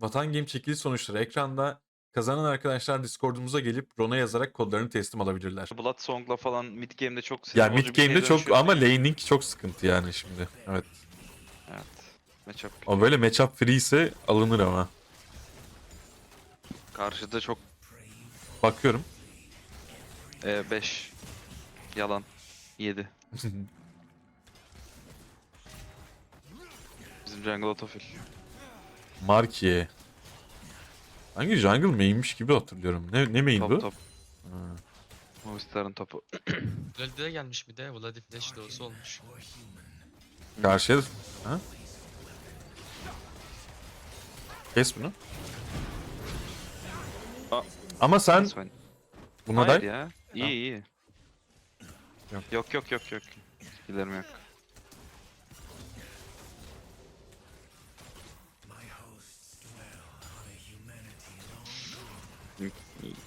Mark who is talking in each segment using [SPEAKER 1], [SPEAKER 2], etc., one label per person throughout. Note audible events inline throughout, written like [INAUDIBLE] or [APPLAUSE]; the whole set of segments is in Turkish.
[SPEAKER 1] Vatan Game çekiliş sonuçları ekranda. Kazanan arkadaşlar Discord'umuza gelip Ron'a yazarak kodlarını teslim alabilirler.
[SPEAKER 2] Blood Song'la falan mid game'de çok
[SPEAKER 1] Ya mid
[SPEAKER 2] şeye
[SPEAKER 1] game'de çok ama laning çok sıkıntı yani şimdi. Evet.
[SPEAKER 2] Evet. Matchup.
[SPEAKER 1] O böyle matchup free ise alınır ama.
[SPEAKER 2] Karşıda çok
[SPEAKER 1] Bakıyorum.
[SPEAKER 2] 5 yalan 7. [LAUGHS] Bizim jungle otofil.
[SPEAKER 1] Markiye. Hangi jungle main'miş gibi hatırlıyorum. Ne, ne main
[SPEAKER 2] Top
[SPEAKER 1] bu?
[SPEAKER 2] top.
[SPEAKER 1] Ha.
[SPEAKER 2] Movistar'ın topu. [COUGHS]
[SPEAKER 3] Vladi'de gelmiş bir de. Vladi Flash doğusu olmuş.
[SPEAKER 1] Karşıya... Ha? Kes bunu.
[SPEAKER 2] Aa.
[SPEAKER 1] Ama sen buna
[SPEAKER 2] Hayır
[SPEAKER 1] da
[SPEAKER 2] ya. İyi
[SPEAKER 1] Ha.
[SPEAKER 2] iyi.
[SPEAKER 1] Yok.
[SPEAKER 2] Yok yok yok yok. Giderim yok.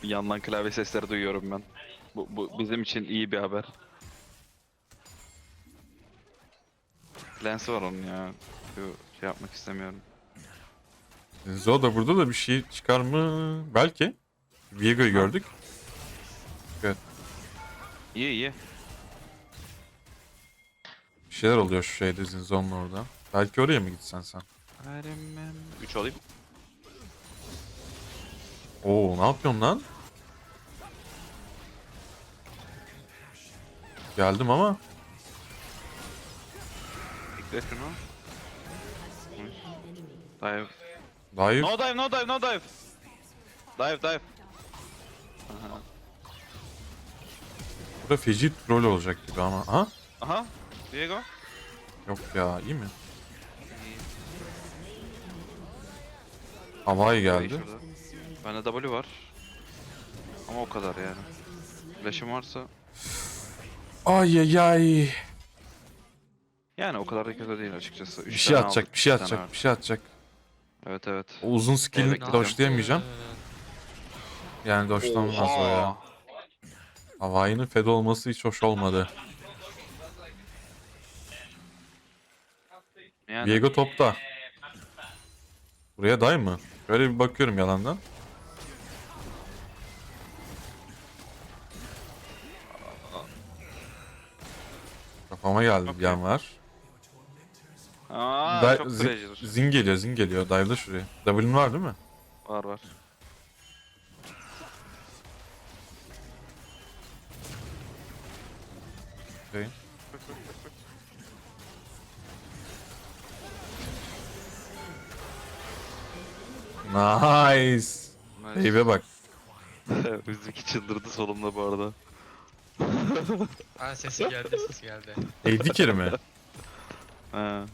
[SPEAKER 2] Yandan klavye sesleri duyuyorum ben. Bu, bu bizim için iyi bir haber. Lensi var onun ya. Şu şey yapmak istemiyorum.
[SPEAKER 1] Zo da burada da bir şey çıkar mı? Belki. Viego'yu gördük.
[SPEAKER 2] İyi iyi.
[SPEAKER 1] Bir şeyler oluyor şu şeyde Zinzo'nun orada. Belki oraya mı gitsen sen?
[SPEAKER 2] 3 olayım.
[SPEAKER 1] Oo ne yapıyorsun lan? Geldim ama
[SPEAKER 2] Bekle şunu. Dive.
[SPEAKER 1] Dive
[SPEAKER 2] No dive, no dive, no dive. Dive, dive. Aha.
[SPEAKER 1] burada feci troll olacak gibi ama. Ha?
[SPEAKER 2] Aha. Diego.
[SPEAKER 1] Yok ya iyi mi? Havai geldi.
[SPEAKER 2] Bende W var. Ama o kadar yani. Flash'ım varsa
[SPEAKER 1] Ay ay ay.
[SPEAKER 2] yani o kadar da kötü değil açıkçası.
[SPEAKER 1] Bir
[SPEAKER 2] Üç
[SPEAKER 1] şey
[SPEAKER 2] tane
[SPEAKER 1] atacak,
[SPEAKER 2] aldık,
[SPEAKER 1] bir şey
[SPEAKER 2] tane
[SPEAKER 1] atacak, bir şey atacak.
[SPEAKER 2] Evet evet.
[SPEAKER 1] O uzun skill'ini
[SPEAKER 2] Evet,
[SPEAKER 1] doşlayamayacağım. Yani doşlanmaz o ya. Havai'nin fed olması hiç hoş olmadı.
[SPEAKER 2] Yani
[SPEAKER 1] Viego topta. Buraya day mı? Şöyle bir bakıyorum yalandan. Kafama geldi bir an var.
[SPEAKER 2] Aa, çok
[SPEAKER 1] zi-
[SPEAKER 2] treasure.
[SPEAKER 1] zin geliyor, zin geliyor. Dive'da şuraya. W'nin var değil mi?
[SPEAKER 2] Var var.
[SPEAKER 1] Okay. Nice.
[SPEAKER 2] Nice.
[SPEAKER 1] Wave'e bak. [LAUGHS]
[SPEAKER 2] Bizimki çıldırdı solumda bu arada.
[SPEAKER 3] Ha sesi geldi sesi geldi.
[SPEAKER 1] Carry mi?
[SPEAKER 2] Ha.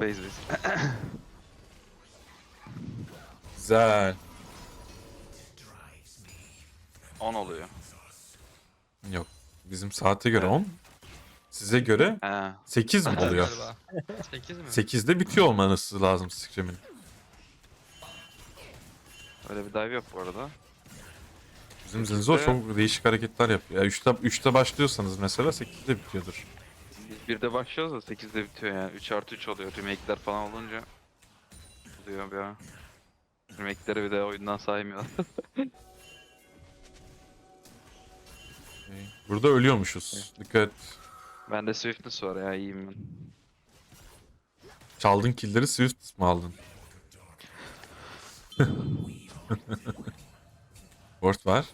[SPEAKER 2] Base base.
[SPEAKER 1] Güzel.
[SPEAKER 2] 10 oluyor.
[SPEAKER 1] Yok. Bizim saate göre
[SPEAKER 2] Evet.
[SPEAKER 1] 10. Size göre
[SPEAKER 2] Ha.
[SPEAKER 1] 8 mi oluyor?
[SPEAKER 3] Galiba. 8 mi?
[SPEAKER 1] 8'de bitiyor olmanız lazım scrim'in.
[SPEAKER 2] Öyle bir dive yok bu arada.
[SPEAKER 1] Bizim Zinzo çok değişik hareketler yapıyor. Yani 3'te, 3'te başlıyorsanız mesela 8'de bitiyordur.
[SPEAKER 2] Biz 1'de başlıyoruz da 8'de bitiyor yani. 3 artı 3 oluyor. Remake'ler falan olunca. Oluyor bir ara. Remake'leri bir de oyundan saymıyorlar. [LAUGHS]
[SPEAKER 1] Burada ölüyormuşuz. Dikkat.
[SPEAKER 2] Bende Swiftness var ya iyiyim ben.
[SPEAKER 1] Çaldın killleri Swift mi aldın? [LAUGHS] Ward var.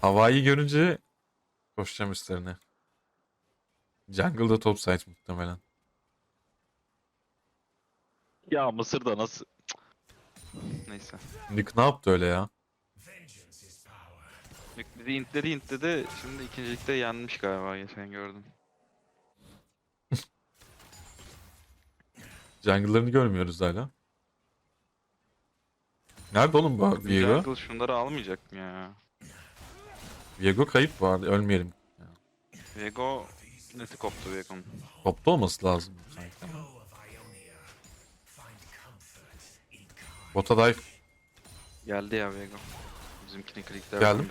[SPEAKER 1] Havayı görünce koşacağım üstlerine. Jungle'da top side muhtemelen.
[SPEAKER 2] Ya Mısır'da nasıl... Neyse.
[SPEAKER 1] Nick ne yaptı öyle ya?
[SPEAKER 2] Bizi intledi intledi. Şimdi ikincilikte yenmiş galiba geçen gördüm. [LAUGHS]
[SPEAKER 1] Jungle'larını görmüyoruz hala. Nerede oğlum bu Viego?
[SPEAKER 2] Jungle şunları almayacak mı ya?
[SPEAKER 1] Viego kayıp vardı. Ölmeyelim.
[SPEAKER 2] Viego neti koptu Viego'nun.
[SPEAKER 1] Topta olması lazım sanki. Bota dive.
[SPEAKER 2] Geldi ya Viego. Bizimkini klikler.
[SPEAKER 1] Geldim.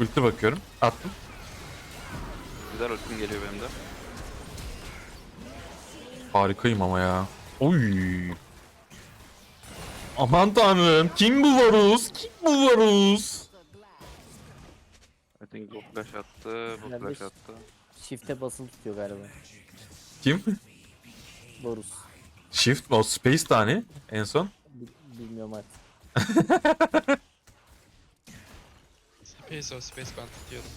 [SPEAKER 1] Ulti bakıyorum. Attım.
[SPEAKER 2] Güzel ultim geliyor benim de.
[SPEAKER 1] Harikayım ama ya. Oy. Aman tanrım. Kim bu Varus? Kim bu Varus?
[SPEAKER 2] I think bu flash attı, bu flash attı.
[SPEAKER 4] Shift'e basılı tutuyor galiba.
[SPEAKER 1] Kim?
[SPEAKER 4] Borus.
[SPEAKER 1] Shift o Space tane en son.
[SPEAKER 4] Bi- bilmiyorum artık.
[SPEAKER 3] Space o space ben tutuyorum.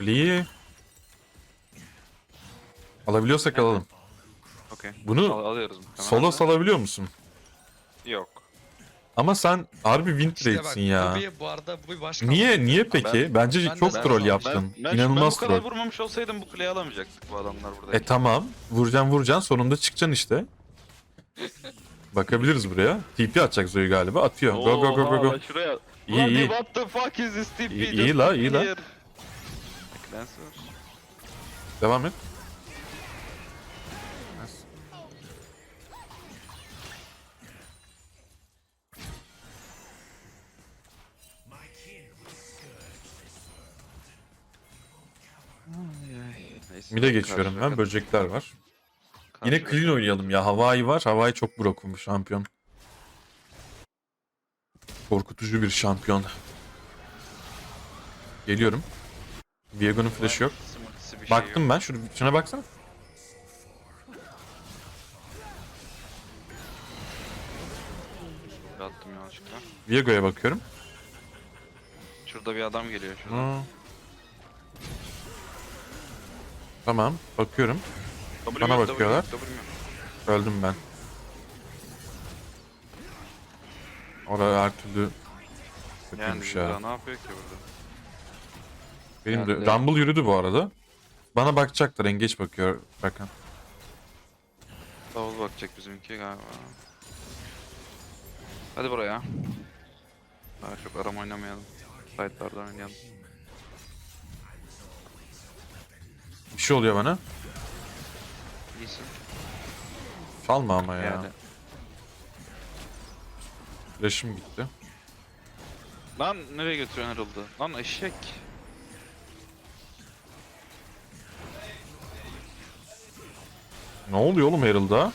[SPEAKER 1] Lee. Alabiliyorsak alalım.
[SPEAKER 2] Okey.
[SPEAKER 1] Bunu
[SPEAKER 2] Al- alıyoruz muhtemelen
[SPEAKER 1] Solo salabiliyor musun?
[SPEAKER 2] Yok.
[SPEAKER 1] Ama sen harbi win trade'sin ya.
[SPEAKER 3] bu bir, bu arada bu bir başka.
[SPEAKER 1] Niye niye peki?
[SPEAKER 2] Ben-
[SPEAKER 1] Bence
[SPEAKER 3] ben de
[SPEAKER 1] çok
[SPEAKER 3] ben-
[SPEAKER 1] troll
[SPEAKER 3] ben-
[SPEAKER 1] yaptın.
[SPEAKER 2] Ben, ben,
[SPEAKER 1] İnanılmaz
[SPEAKER 2] ben bu kadar
[SPEAKER 1] troll.
[SPEAKER 2] vurmamış olsaydım bu kuleyi alamayacaktık bu adamlar burada.
[SPEAKER 1] E tamam. Vuracaksın vuracaksın sonunda çıkacaksın işte. Bakabiliriz buraya. TP atacak Zoe galiba. Atıyor. Go go go go go.
[SPEAKER 2] Şuraya.
[SPEAKER 1] İyi
[SPEAKER 2] Bloody
[SPEAKER 1] iyi.
[SPEAKER 2] What the fuck is this TP?
[SPEAKER 1] İyi- iyi la, iyi la.
[SPEAKER 2] here. Cleanser.
[SPEAKER 1] Devam et. Mid'e geçiyorum ben. Böcekler var. Yine clean oynayalım ya. Hawaii var. Hawaii çok broken bu şampiyon. Korkutucu bir şampiyon. Geliyorum. Viego'nun flash'ı yok.
[SPEAKER 2] Bir şey
[SPEAKER 1] Baktım
[SPEAKER 2] yok.
[SPEAKER 1] ben. Şunu, şuna baksana.
[SPEAKER 2] Attım yanlışlıkla.
[SPEAKER 1] Viego'ya bakıyorum.
[SPEAKER 2] Şurada bir adam geliyor şurada.
[SPEAKER 1] Aa. Tamam. Bakıyorum.
[SPEAKER 2] W
[SPEAKER 1] bana
[SPEAKER 2] yok,
[SPEAKER 1] bakıyorlar.
[SPEAKER 2] W yok, W yok.
[SPEAKER 1] Öldüm ben. Orada her türlü
[SPEAKER 2] Yani
[SPEAKER 1] kötüymüş
[SPEAKER 2] ya.
[SPEAKER 1] ya.
[SPEAKER 2] ne yapıyor ki burada?
[SPEAKER 1] Benim de
[SPEAKER 2] Yani-
[SPEAKER 1] Rumble yürüdü bu arada. Bana bakacaklar. Engeç bakıyor Rakan.
[SPEAKER 2] Davul bakacak bizimki galiba. Hadi buraya. Daha çok aram oynamayalım. Fightlardan oynayalım.
[SPEAKER 1] Bir şey oluyor bana.
[SPEAKER 2] İyisin.
[SPEAKER 1] Çalma ama ya.
[SPEAKER 2] Yani.
[SPEAKER 1] Flash'ım gitti.
[SPEAKER 2] Lan nereye götürüyorsun Herald'ı? Lan eşek.
[SPEAKER 1] Ne oluyor oğlum Herald'a?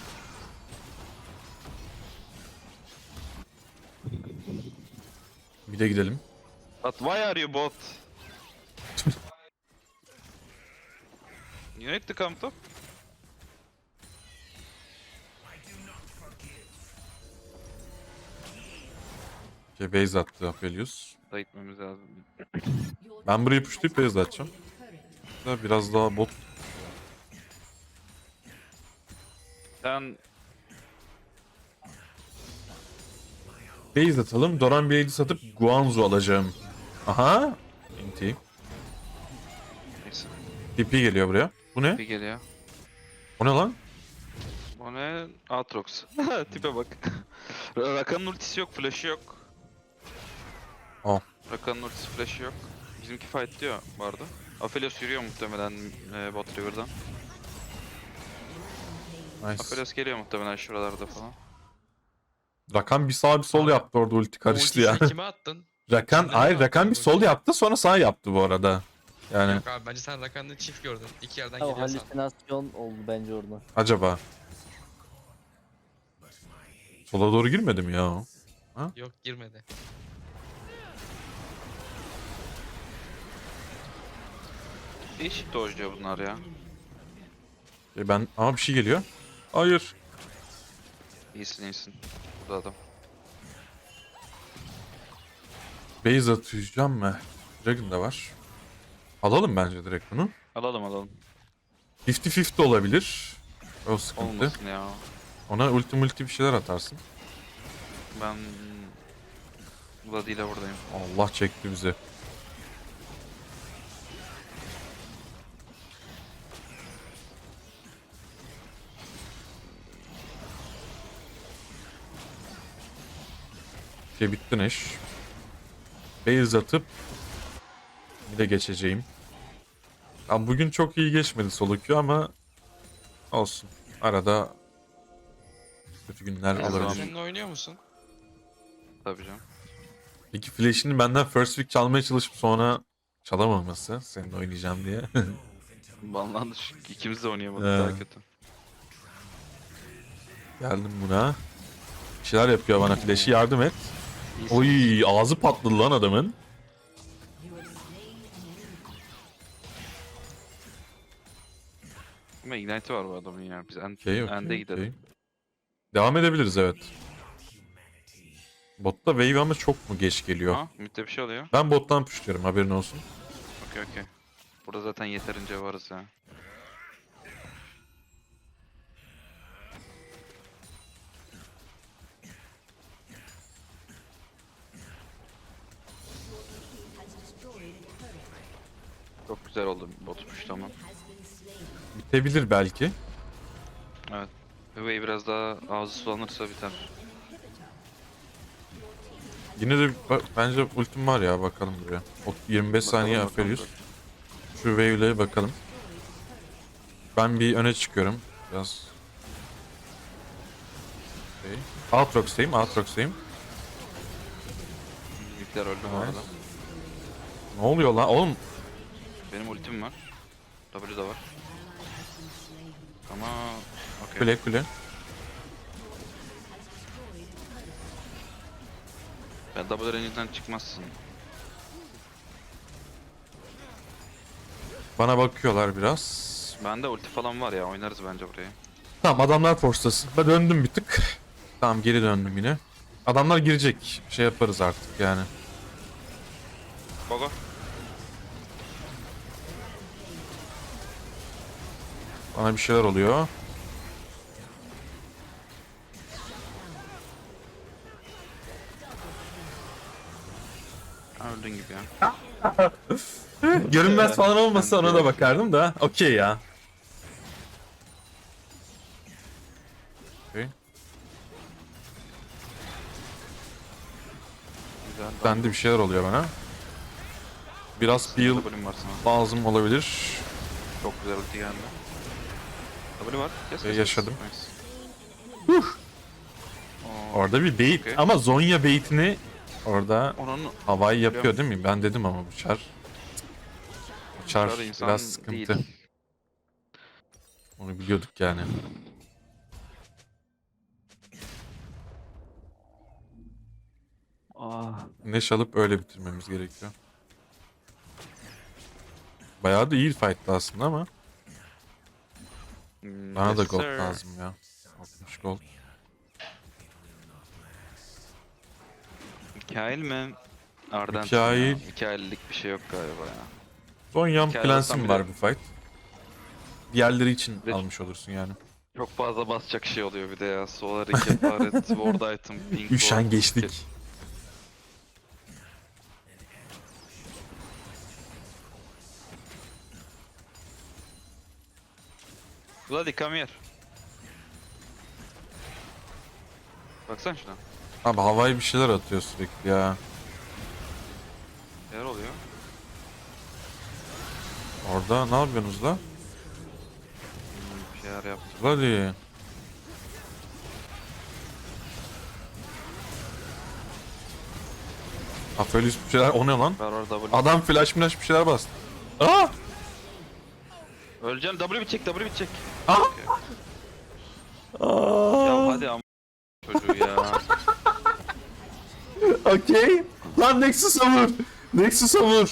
[SPEAKER 1] Bir de gidelim.
[SPEAKER 2] But why are you bot? you need to come top.
[SPEAKER 1] Şey, base attı Aphelios.
[SPEAKER 2] Da gitmemiz lazım.
[SPEAKER 1] Ben burayı pushlayıp base atacağım. Biraz daha bot.
[SPEAKER 2] Sen
[SPEAKER 1] Base atalım. Doran Blade'i satıp Guanzo alacağım. Aha. Inti.
[SPEAKER 2] neyse.
[SPEAKER 1] TP geliyor buraya. Bu ne?
[SPEAKER 2] Bir geliyor.
[SPEAKER 1] O ne lan?
[SPEAKER 2] O ne? Aatrox. [LAUGHS] Tipe bak. [LAUGHS] Rakan'ın ultisi yok, flash'ı yok.
[SPEAKER 1] Al.
[SPEAKER 2] Rakan'ın ultisi flash'ı yok. Bizimki fight diyor bu arada. Aphelios yürüyor muhtemelen e, bot river'dan.
[SPEAKER 1] Nice.
[SPEAKER 2] Aphelios geliyor muhtemelen şuralarda falan.
[SPEAKER 1] Rakan bir sağ bir sol
[SPEAKER 3] Abi,
[SPEAKER 1] yaptı orada ulti karıştı ya.
[SPEAKER 3] Ultisini kime attın? [LAUGHS]
[SPEAKER 1] Rakan,
[SPEAKER 3] Şimdi
[SPEAKER 1] hayır
[SPEAKER 3] ne
[SPEAKER 1] Rakan bir
[SPEAKER 3] yaptı
[SPEAKER 1] sol
[SPEAKER 3] ulti?
[SPEAKER 1] yaptı sonra sağ yaptı bu arada. Yani
[SPEAKER 3] Yok abi bence sen Rakan'ı çift gördün. İki yerden
[SPEAKER 4] o
[SPEAKER 3] geliyor sandım.
[SPEAKER 4] halüsinasyon oldu bence orada.
[SPEAKER 1] acaba. Sola doğru girmedi mi ya o?
[SPEAKER 3] Yok girmedi.
[SPEAKER 2] Değişik dojluyor bunlar ya.
[SPEAKER 1] E ben ama bir şey geliyor. Hayır.
[SPEAKER 2] İyisin iyisin. Burada adam.
[SPEAKER 1] Base atacağım mı? Dragon da var. Alalım bence direkt bunu.
[SPEAKER 2] Alalım alalım.
[SPEAKER 1] 50-50 olabilir. O sıkıntı.
[SPEAKER 2] Olmasın ya.
[SPEAKER 1] Ona ulti multi bir şeyler atarsın.
[SPEAKER 2] Ben Bloody ile buradayım.
[SPEAKER 1] Allah çekti bizi. Şey bitti Neş. Base atıp bir de geçeceğim. Ya bugün çok iyi geçmedi solo queue ama olsun. Arada kötü günler olabilir.
[SPEAKER 2] zaman-
[SPEAKER 3] Seninle oynuyor musun?
[SPEAKER 2] Tabii canım.
[SPEAKER 1] Peki flash'ini benden first pick çalmaya çalışıp sonra çalamaması. Seninle oynayacağım diye. [LAUGHS]
[SPEAKER 2] Banlandı çünkü ikimiz de oynayamadık
[SPEAKER 1] He.
[SPEAKER 2] daha kötü.
[SPEAKER 1] Geldim buna. Bir şeyler yapıyor bana flash'i yardım et. Oy ağzı patladı lan adamın.
[SPEAKER 2] Ama Ignite var bu adamın ya. Biz en,
[SPEAKER 1] Okey okey.
[SPEAKER 2] ende gidelim.
[SPEAKER 1] okey. Devam edebiliriz evet. Botta wave ama çok mu geç geliyor?
[SPEAKER 2] Ha, midde bir şey oluyor.
[SPEAKER 1] Ben bottan pushluyorum haberin olsun.
[SPEAKER 2] Okey okey. Burada zaten yeterince varız ya. Çok güzel oldu botmuş tamam.
[SPEAKER 1] Bitebilir belki.
[SPEAKER 2] Evet. Hüvey biraz daha ağzı sulanırsa biter.
[SPEAKER 1] Yine de bence ultim var ya bakalım buraya. O 25 saniye
[SPEAKER 2] Bakalım, bakalım.
[SPEAKER 1] Aphelios. Şu wave'le bakalım. Ben bir öne çıkıyorum. Biraz. Okay. Aatrox'tayım, Aatrox'tayım.
[SPEAKER 2] Mikler öldü bu arada.
[SPEAKER 1] Ne oluyor lan? Oğlum
[SPEAKER 2] Benim ultim var. W da var. Ama okey.
[SPEAKER 1] kule kule.
[SPEAKER 2] Ben W range'den çıkmazsın.
[SPEAKER 1] Bana bakıyorlar biraz.
[SPEAKER 2] Bende ulti falan var ya oynarız bence burayı.
[SPEAKER 1] Tamam adamlar force'lasın. Ben döndüm bir tık. Tamam geri döndüm yine. Adamlar girecek. Şey yaparız artık yani.
[SPEAKER 2] Gogo.
[SPEAKER 1] Bana bir şeyler oluyor.
[SPEAKER 2] Öldün gibi ya. [LAUGHS]
[SPEAKER 1] Görünmez falan olmasa ona da bakardım da. Okey ya.
[SPEAKER 2] Güzel.
[SPEAKER 1] Bende bir şeyler oluyor bana. Biraz
[SPEAKER 2] var sana.
[SPEAKER 1] lazım olabilir.
[SPEAKER 2] Çok güzel ulti geldi. W var. Kes,
[SPEAKER 1] Ee,
[SPEAKER 2] kes,
[SPEAKER 1] yaşadım.
[SPEAKER 2] Nice. Oo,
[SPEAKER 1] Orada bir bait
[SPEAKER 2] Okey.
[SPEAKER 1] ama Zonya baitini orada
[SPEAKER 2] Onun
[SPEAKER 1] havayı yapıyor değil mi? Ben dedim ama bu çar. Bu çar
[SPEAKER 2] Çar
[SPEAKER 1] biraz sıkıntı.
[SPEAKER 2] değil.
[SPEAKER 1] Onu biliyorduk yani.
[SPEAKER 2] Ah.
[SPEAKER 1] Neş alıp öyle bitirmemiz gerekiyor. Bayağı da iyi fight'tı aslında ama
[SPEAKER 2] Hmm,
[SPEAKER 1] bana da
[SPEAKER 2] yes,
[SPEAKER 1] gold
[SPEAKER 2] sir.
[SPEAKER 1] lazım ya. 60 gold.
[SPEAKER 2] Mikael mi? Arden.
[SPEAKER 1] Mikael.
[SPEAKER 2] Mikael'lik bir şey yok galiba ya. Hikaye
[SPEAKER 1] Clans'im
[SPEAKER 2] olsam
[SPEAKER 1] var bu fight. Diğerleri için
[SPEAKER 2] Ve-
[SPEAKER 1] almış olursun yani.
[SPEAKER 2] Çok fazla basacak şey oluyor bir de ya. Sol hareket, [LAUGHS] baret, ward item, ping
[SPEAKER 1] Üşen geçtik.
[SPEAKER 2] Bloody come here. Baksana şuna.
[SPEAKER 1] Abi havayı bir şeyler atıyor sürekli ya.
[SPEAKER 2] Neler oluyor?
[SPEAKER 1] Orada ne yapıyorsunuz la?
[SPEAKER 2] Hmm, bir şeyler yaptı.
[SPEAKER 1] Bloody. Aphelios bir şeyler o ne lan?
[SPEAKER 2] Ver var W.
[SPEAKER 1] Adam flash flash bir şeyler bastı. Aa!
[SPEAKER 2] Öleceğim W bitecek W bitecek. Okey. Ya hadi am çocuğu ya. [LAUGHS]
[SPEAKER 1] Okey. Lan Nexus'a vur. Nexus'a vur.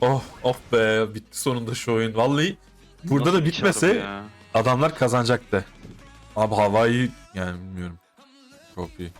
[SPEAKER 1] Oh, oh be. Bitti sonunda şu oyun. Vallahi burada
[SPEAKER 2] Nasıl
[SPEAKER 1] da bitmese
[SPEAKER 2] ya?
[SPEAKER 1] adamlar kazanacaktı. Abi havayı yani bilmiyorum. Çok iyi.